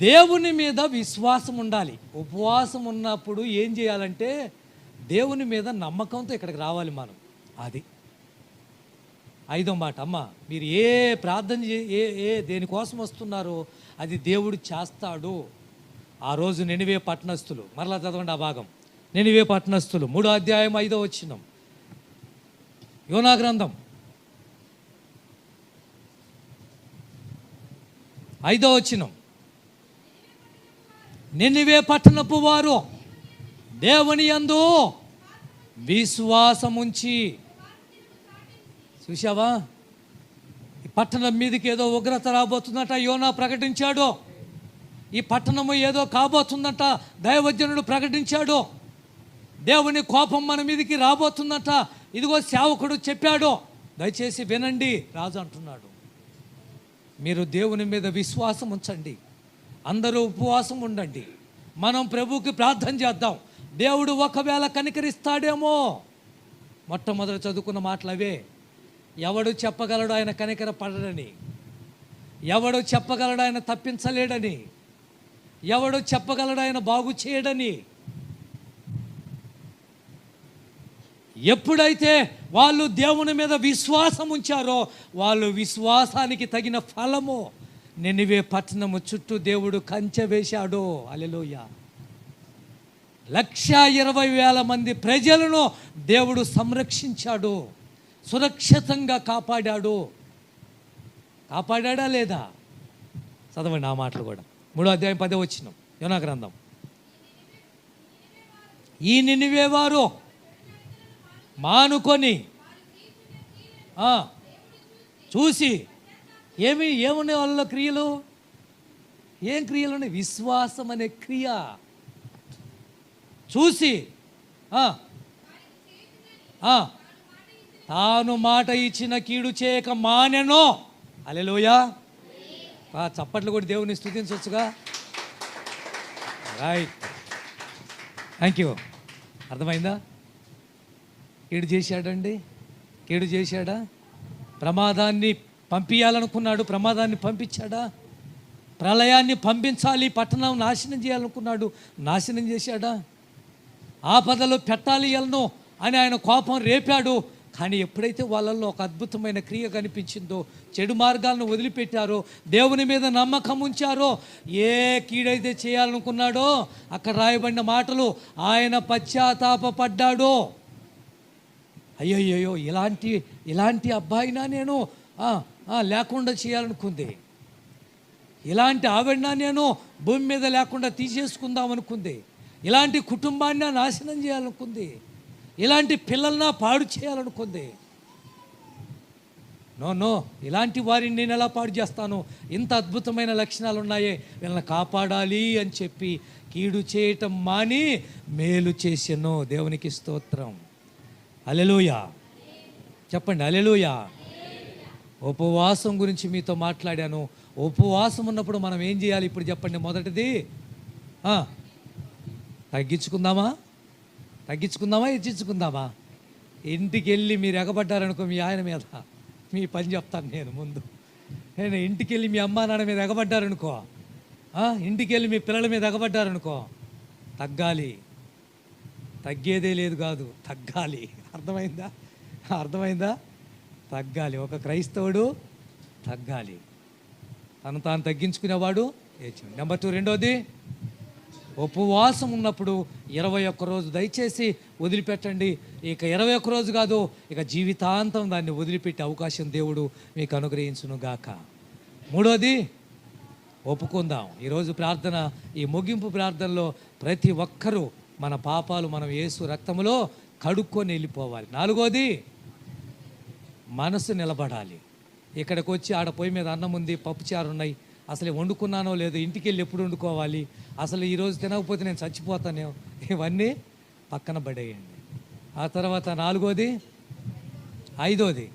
దేవుని మీద విశ్వాసం ఉండాలి. ఉపవాసం ఉన్నప్పుడు ఏం చేయాలంటే దేవుని మీద నమ్మకంతో ఇక్కడికి రావాలి మనం. అది. ఐదో మాట అమ్మ మీరు ఏ ప్రార్థన చే ఏ ఏ దేనికోసం వస్తున్నారో అది దేవుడు చేస్తాడు. ఆ రోజు నెనివే పట్టణస్థులు. మరలా చదవండి ఆ భాగం. నెనివే పట్టణస్థులు. మూడో అధ్యాయం ఐదో వచ్చినం యోనా గ్రంథం. ఐదో వచ్చినం నినివే పట్టణపు వారు దేవుని యందు విశ్వాసముంచి. చూసావా ఈ పట్టణం మీదకి ఏదో ఉగ్రత రాబోతుందట యోనా ప్రకటించాడు. ఈ పట్టణము ఏదో కాబోతుందట దైవజనుడు ప్రకటించాడు. దేవుని కోపం మన మీదకి రాబోతుందట ఇదిగో సేవకుడు చెప్పాడు. దయచేసి వినండి రాజు అంటున్నాడు. మీరు దేవుని మీద విశ్వాసం ఉంచండి అందరూ ఉపవాసం ఉండండి. మనం ప్రభువుకి ప్రార్థన చేద్దాం. దేవుడు ఒకవేళ కనికరిస్తాడేమో. మొట్టమొదటి చదువుకున్న మాటలు అవే. ఎవడు చెప్పగలడు ఆయన కనికర పడడని ఎవడు చెప్పగలడు ఆయన తప్పించలేడని. ఎవడు చెప్పగలడు ఆయన బాగు చేయడని. ఎప్పుడైతే వాళ్ళు దేవుని మీద విశ్వాసం ఉంచారో వాళ్ళు విశ్వాసానికి తగిన ఫలము. నినివే పట్టణము చుట్టూ దేవుడు కంచె వేశాడు. అలెలోయ లక్ష ఇరవై వేల మంది ప్రజలను దేవుడు సంరక్షించాడు. సురక్షితంగా కాపాడాడు. కాపాడా లేదా? చదవండి ఆ మాటలు కూడా. మూడో అధ్యాయం పదే వచ్చినాం యోనా గ్రంథం. ఈ నినివేవారు మానుకొని చూసి ఏమి ఏమున్నాయి వాళ్ళ క్రియలు? ఏం క్రియలు ఉన్నాయి? విశ్వాసం అనే క్రియ. చూసి. తాను మాట ఇచ్చిన కీడు చేయక మానెనో. అలెలోయా చప్పట్లు కూడా దేవుని స్థుతించవచ్చుగా. రైట్ థ్యాంక్ యూ అర్థమైందా? కీడు చేశాడండి? కీడు చేశాడా? ప్రమాదాన్ని పంపించాలనుకున్నాడు ప్రమాదాన్ని పంపించాడా? ప్రళయాన్ని పంపించాలి పట్టణం నాశనం చేయాలనుకున్నాడు నాశనం చేశాడా? ఆపదలో పెట్టాలి ఎలను అని ఆయన కోపం రేపాడు. కానీ ఎప్పుడైతే వాళ్ళల్లో ఒక అద్భుతమైన క్రియ కనిపించిందో చెడు మార్గాలను వదిలిపెట్టారో దేవుని మీద నమ్మకం ఉంచారో ఏ కీడైతే చేయాలనుకున్నాడో అక్కడ రాయబడిన మాటలు ఆయన పశ్చాత్తాపడ్డాడో అయ్యయ్యో ఇలాంటి ఇలాంటి అబ్బాయినా నేను? లేకుండా చేయాలనుకుంది. ఇలాంటి ఆవిడ నేను భూమి మీద లేకుండా తీసేసుకుందాం అనుకుంది. ఇలాంటి కుటుంబాన్ని నాశనం చేయాలనుకుంది. ఇలాంటి పిల్లల్ని పాడు చేయాలనుకుంది. నో నో ఇలాంటి వారిని నేను ఎలా పాడు చేస్తాను? ఇంత అద్భుతమైన లక్షణాలు ఉన్నాయే వీళ్ళని కాపాడాలి అని చెప్పి కీడు చేయటం మాని మేలు చేసెను దేవునికి స్తోత్రం. అలెలుయా చెప్పండి అలెలుయా ఉపవాసం గురించి మీతో మాట్లాడాను. ఉపవాసం ఉన్నప్పుడు మనం ఏం చేయాలి? ఇప్పుడు చెప్పండి మొదటిది. తగ్గించుకుందామా? తగ్గించుకుందామా? హెచ్చించుకుందామా ఇంటికి వెళ్ళి మీరు ఎగబడ్డారనుకో మీ ఆయన మీద. మీ పని చెప్తాను నేను ముందు. నేను ఇంటికి వెళ్ళి మీ అమ్మా నాన్న మీద ఎగబడ్డారనుకో. ఇంటికి వెళ్ళి మీ పిల్లల మీద ఎగబడ్డారనుకో. తగ్గాలి. తగ్గేదే లేదు కాదు. తగ్గాలి. అర్థమైందా? అర్థమైందా? తగ్గాలి. ఒక క్రైస్తవుడు తగ్గాలి. తను తాను తగ్గించుకునేవాడు ఏడ్చాడు నెంబర్ టూ రెండోది ఉపవాసం ఉన్నప్పుడు ఇరవై ఒక్క రోజు దయచేసి వదిలిపెట్టండి. ఇక ఇరవై ఒక్క రోజు కాదు ఇక జీవితాంతం దాన్ని వదిలిపెట్టే అవకాశం దేవుడు మీకు అనుగ్రహించును గాక మూడోది ఒప్పుకుందాం. ఈరోజు ప్రార్థన ఈ ముగింపు ప్రార్థనలో ప్రతి ఒక్కరూ మన పాపాలు మనం ఏసు రక్తములో కడుక్కొని వెళ్ళిపోవాలి. నాలుగోది మనసు నిలబడాలి. ఇక్కడికి వచ్చి ఆడ పొయ్యి మీద అన్నం ఉంది పప్పుచారు ఉన్నాయి. అసలు వండుకున్నానో లేదో ఇంటికి వెళ్ళి ఎప్పుడు వండుకోవాలి? అసలు ఈరోజు తినకపోతే నేను చచ్చిపోతానేమో ఇవన్నీ పక్కన పడేయండి. ఆ తర్వాత నాలుగోది ఐదోది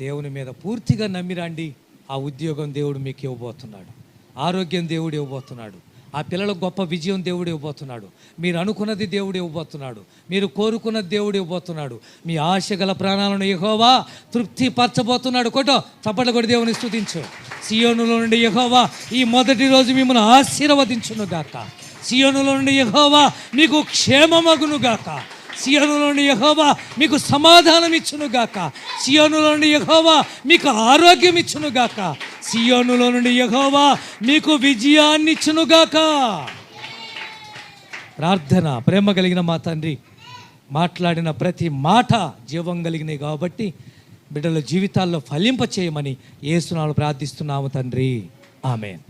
దేవుని మీద పూర్తిగా నమ్మిరండి. ఆ ఉద్యోగం దేవుడు మీకు ఇవ్వబోతున్నాడు. ఆరోగ్యం దేవుడు ఇవ్వబోతున్నాడు. ఆ పిల్లలకు గొప్ప విజయం దేవుడు ఇవ్వబోతున్నాడు. మీరు అనుకున్నది దేవుడు ఇవ్వబోతున్నాడు. మీరు కోరుకున్న దేవుడు ఇవ్వబోతున్నాడు. మీ ఆశ గల ప్రాణాలను యహోవా తృప్తి పరచబోతున్నాడు కొట్టో చప్పట్లు కొట్టి దేవుని స్థుతించు సియోనులో నుండి యహోవా ఈ మొదటి రోజు మిమ్మల్ని ఆశీర్వదించును గాక. సియోనులో నుండి యహోవా మీకు క్షేమమగును గాక. సియోనులో నుండి మీకు సమాధానం ఇచ్చును గాక. సియోనులో నుండి యెహోవా మీకు ఆరోగ్యం ఇచ్చును గాక. సియోనులో నుండి యహోవా మీకు విజయాన్ని ఇచ్చునుగాక ప్రార్థన ప్రేమ కలిగిన మా తండ్రి మాట్లాడిన ప్రతి మాట జీవం కలిగినవి కాబట్టి బిడ్డల జీవితాల్లో ఫలింప చేయమని ఏసునాలు ప్రార్థిస్తున్నాము తండ్రి. ఆమెన్.